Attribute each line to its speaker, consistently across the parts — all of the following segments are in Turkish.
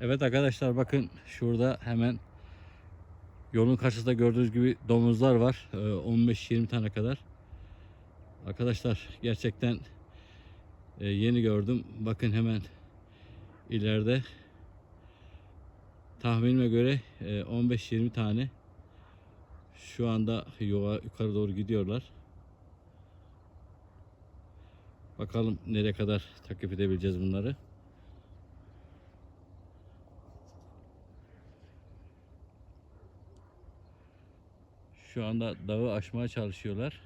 Speaker 1: Evet arkadaşlar bakın şurada hemen yolun karşısında gördüğünüz gibi domuzlar var. Ee, 15-20 tane kadar. Arkadaşlar gerçekten e, yeni gördüm. Bakın hemen ileride tahminime göre e, 15-20 tane şu anda yukarı doğru gidiyorlar. Bakalım nereye kadar takip edebileceğiz bunları. Şu anda dağı aşmaya çalışıyorlar.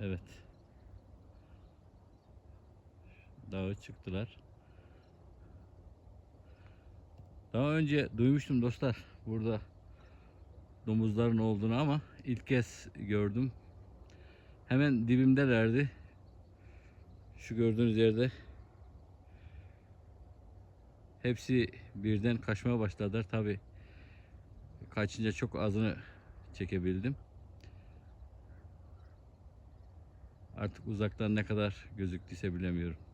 Speaker 1: Evet. Dağı çıktılar. Daha önce duymuştum dostlar burada domuzların olduğunu ama ilk kez gördüm. Hemen dibimdelerdi. Şu gördüğünüz yerde hepsi birden kaçmaya başladılar. Tabi kaçınca çok azını çekebildim. Artık uzaktan ne kadar gözüktüyse bilemiyorum.